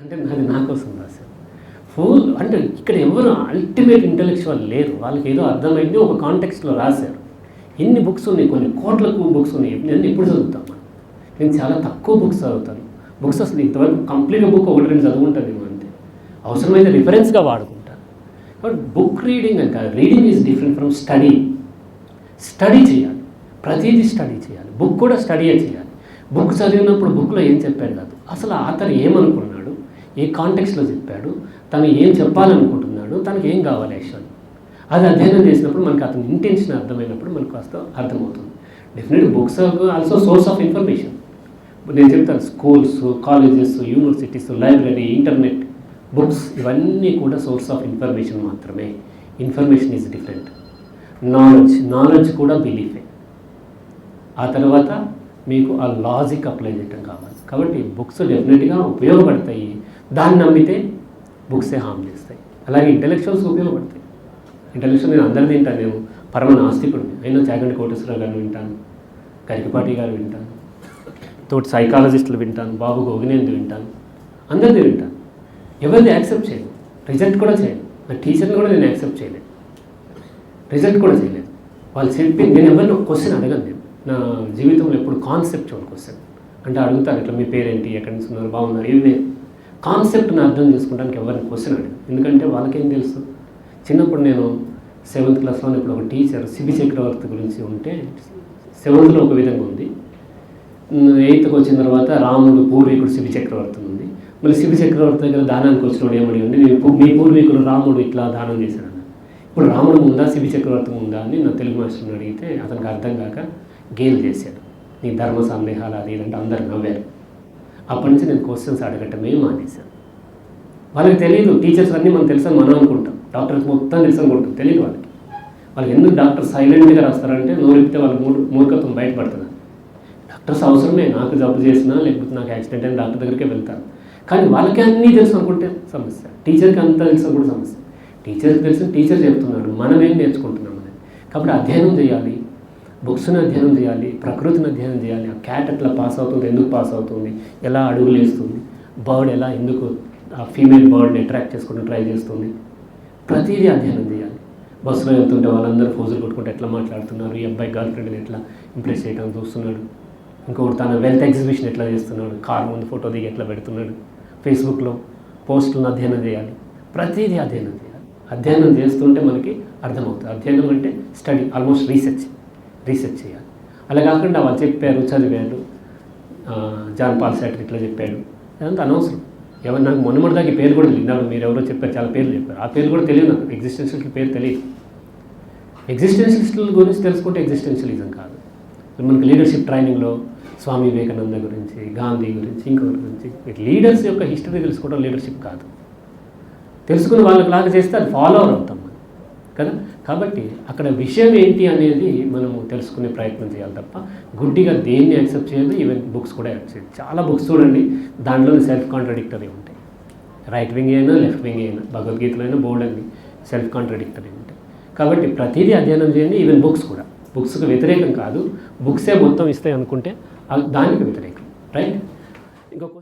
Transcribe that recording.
అంటే నాది నా కోసం రాశారు ఫుల్ అంటే ఇక్కడ ఎవరు అల్టిమేట్ ఇంటలెక్చువల్ లేరు. వాళ్ళకి ఏదో అర్థమైంది ఒక కాంటెక్స్ట్లో రాశారు. ఎన్ని బుక్స్ ఉన్నాయి? కొన్ని కోట్లకు బుక్స్ ఉన్నాయి. నేను ఎప్పుడు చదువుతాను నేను చాలా తక్కువ బుక్స్ చదువుతాను. బుక్స్ అసలు ఇంతవరకు కంప్లీట్గా బుక్ ఒకటి రెండు చదువుకుంటాను అంతే. అవసరమైతే రిఫరెన్స్గా వాడుకుంటాను కాబట్టి బుక్ రీడింగ్ అంటే reading is different from study study చేయాలి. ప్రతిదీ స్టడీ చేయాలి. బుక్ కూడా స్టడీయే చేయాలి. బుక్ చదివినప్పుడు బుక్లో ఏం చెప్పాడు కాదు. అసలు ఆథర్ ఏమనుకున్నాడు? ఏ కాంటెక్స్లో చెప్పాడు తను ఏం చెప్పాలనుకుంటున్నాడు తనకి ఏం కావాలి యాక్చువల్ అది అధ్యయనం చేసినప్పుడు మనకి అతని ఇంటెన్షన్ అర్థమైనప్పుడు మనకు కాస్త అర్థమవుతుంది. Definite books also source of information నేను చెప్తాను schools colleges universities library internet books ఇవన్నీ కూడా సోర్స్ ఆఫ్ ఇన్ఫర్మేషన్ మాత్రమే. Information is different knowledge knowledge కూడా బిలీఫే ఆ తర్వాత మీకు ఆ లాజిక్ అప్లై చేయటం కావాలి. కాబట్టి బుక్స్ డెఫినెట్గా ఉపయోగపడతాయి. దాన్ని నమ్మితే బుక్సే హామ్ చేస్తాయి. అలాగే ఇంటెలెక్చువల్స్ ఉపయోగపడతాయి. ఇంటెలెక్చువల్ నేను అందరిది వింటాను నేను పరమ నాస్తికుడిని అయినా చాగంటి కోటేశ్వరరావు గారిని వింటాను గరికపాటి గారు వింటాను తోటి సైకాలజిస్టులు వింటాను బాబు గోగినేందు వింటాను అందరిది వింటాను. ఎవరిది యాక్సెప్ట్ చేయను? రిజెక్ట్ కూడా చేయను. నా టీచర్ని కూడా నేను యాక్సెప్ట్ చేయలేదు రిజల్ట్ కూడా చేయలేదు. వాళ్ళు చెప్పి నేను ఎవరిని ఒక క్వశ్చన్ అడగను నేను. నా జీవితంలో ఎప్పుడు కాన్సెప్ట్ కాన్సెప్చువల్ క్వశ్చన్ అంటే అడుగుతాను ఇట్లా మీ పేరేంటి? ఎక్కడి నుంచి ఉన్నారు? బాగున్నారు? ఇవి కాన్సెప్ట్ని అర్థం చేసుకోవడానికి ఎవరిని క్వశ్చన్ అడిగాను ఎందుకంటే వాళ్ళకేం తెలుసు? చిన్నప్పుడు నేను సెవెంత్ క్లాస్లో ఇప్పుడు ఒక టీచర్ సిబి చక్రవర్తి గురించి ఉంటే సెవెంత్లో ఒక విధంగా ఉంది. ఎయిత్కి వచ్చిన తర్వాత రాముడు పూర్వీకుడు శిబి చక్రవర్తి ఉంది. మళ్ళీ శిబి చక్రవర్తి దగ్గర దానానికి వచ్చినప్పుడు ఏమడి ఉంది మీ పూర్వీకులు రాముడు ఇట్లా దానం చేశాడు ఇప్పుడు రాముడు ఉందా శిబి చక్రవర్తి ఉందా అని నా తెలుగు మాస్టర్ని అడిగితే అతనికి అర్థం కాక గేలు చేశాడు. నీ ధర్మ సందేహాలు అది ఇదంటే అందరు నవ్వారు. అప్పటి నుంచి నేను క్వశ్చన్స్ అడగటమే మానేశాను. వాళ్ళకి తెలియదు టీచర్స్ అన్నీ మనం తెలుసు మనం అనుకుంటాం. డాక్టర్స్ మొత్తం తెలుసు అనుకుంటాం. తెలియదు వాళ్ళకి. వాళ్ళకి ఎందుకు డాక్టర్ సైలెంట్గా రాస్తారంటే నోరిపితే వాళ్ళ మూడు మూర్ఖత్వం బయటపడుతుంది. డాక్టర్స్ అవసరమే నాకు జబ్బు చేసినా లేకపోతే నాకు యాక్సిడెంట్ అయిన డాక్టర్ దగ్గరికే వెళ్తాను కానీ వాళ్ళకి అన్నీ తెలుసు అనుకుంటే సమస్య. టీచర్కి అంతా తెలుసు కూడా సమస్య. టీచర్కి తెలిసి టీచర్ చెప్తున్నాడు. మనం ఏం నేర్చుకుంటున్నాం అనేది. కాబట్టి అధ్యయనం చేయాలి. బుక్స్ని అధ్యయనం చేయాలి ప్రకృతిని అధ్యయనం చేయాలి. ఆ క్యాట్ ఎట్లా పాస్ అవుతుంది ఎందుకు పాస్ అవుతుంది? ఎలా అడుగులు వేస్తుంది? బర్డ్ ఎలా ఎందుకు ఆ ఫీమేల్ బర్డ్ని అట్రాక్ట్ చేసుకుంటూ ట్రై చేస్తుంది? ప్రతిదీ అధ్యయనం చేయాలి. బస్సులో వెళ్తుంటే వాళ్ళందరూ ఫోజులు కొట్టుకుంటే ఎట్లా మాట్లాడుతున్నారు? ఈ అబ్బాయి గర్ల్ ఫ్రెండ్ని ఎట్లా ఇంప్రెస్ చేయడం చూస్తున్నాడు? ఇంకొకటి తన వెల్త్ ఎగ్జిబిషన్ ఎట్లా చేస్తున్నాడు? కార్ ముందు ఫోటో దిగి ఎట్లా పెడుతున్నాడు? ఫేస్బుక్లో పోస్టులను అధ్యయనం చేయాలి. ప్రతిదీ అధ్యయనం చేయాలి. అధ్యయనం చేస్తుంటే మనకి అర్థమవుతుంది. అధ్యయనం అంటే స్టడీ ఆల్మోస్ట్ రీసెర్చ్. రీసెర్చ్ చేయాలి. అలా కాకుండా వాళ్ళు చెప్పారు చదివారు జాన్ పాల్ సాటర్ ఇట్లా చెప్పాడు అదంతా అనవసరం. ఎవరు నాకు మొన్నమొదటి దాకా పేరు కూడా తెలియదు. మీరు ఎవరో చెప్పారు చాలా పేర్లు చెప్పారు. ఆ పేరు కూడా తెలియదు నాకు. ఎగ్జిస్టెన్షియల్కి పేరు తెలియదు. ఎగ్జిస్టెన్షియలిస్టుల గురించి తెలుసుకుంటే ఎగ్జిస్టెన్షియలిజం కాదు. మనకి లీడర్షిప్ ట్రైనింగ్లో స్వామి వివేకానంద గురించి గాంధీ గురించి ఇంకొకరి గురించి. లీడర్స్ యొక్క హిస్టరీ తెలుసుకోవడం లీడర్షిప్ కాదు. తెలుసుకుని వాళ్ళకి లాగా చేస్తే అది ఫాలోవర్ అవుతాం మనం. కదా? కాబట్టి అక్కడ విషయం ఏంటి అనేది మనము తెలుసుకునే ప్రయత్నం చేయాలి తప్ప గుడ్డిగా దేన్ని యాక్సెప్ట్ చేయదు ఈవెన్ బుక్స్ కూడా యాక్సెప్ట్ చేయదు చాలా బుక్స్ చూడండి దాంట్లో సెల్ఫ్ కాంట్రడిక్టరీ ఉంటాయి. రైట్ వింగ్ అయినా లెఫ్ట్ వింగ్ అయినా భగవద్గీతలో అయినా బోర్డ్ అని సెల్ఫ్ కాంట్రడిక్టరీ ఉంటాయి. కాబట్టి ప్రతిదీ అధ్యయనం చేయండి ఈవెన్ బుక్స్ కూడా. బుక్స్కి వ్యతిరేకం కాదు బుక్సే మొత్తం ఇస్తాయి అనుకుంటే దానికి వ్యతిరేకం. రైట్ ఇంకొక